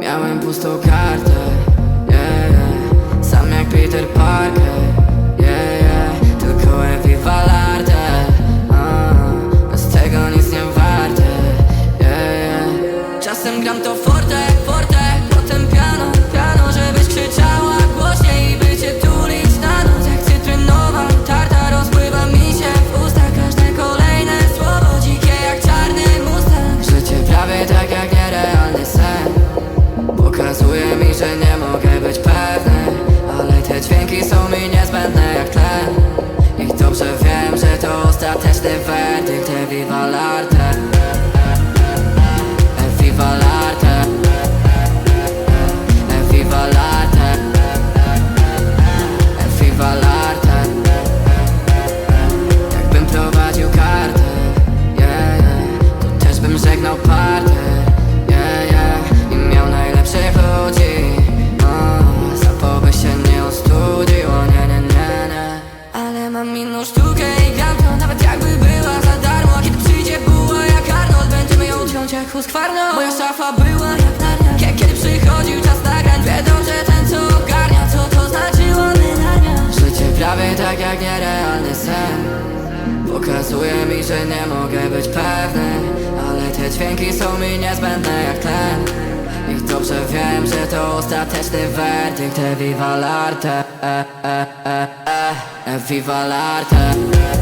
Miałem pustą kartę, yeah, yeah. Sam jak Peter Parker, yeah, yeah. Tylko Eviva Larte, uh, Bez tego nic nie warte, yeah, yeah. Czasem gram to forte, forte dźwięki są mi niezbędne jak tlen I dobrze wiem, że to ostateczny werdykt. Viva l'arte. Viva l'arte. Viva l'arte. Viva l'arte. Jakbym prowadził kartę sen. Pokazuje mi, że nie mogę być pewny Ale te dźwięki są mi niezbędne jak tlen. I dobrze wiem, że to ostateczny werdykt. Viva l'arte. E, e, e, e, e, Viva l'arte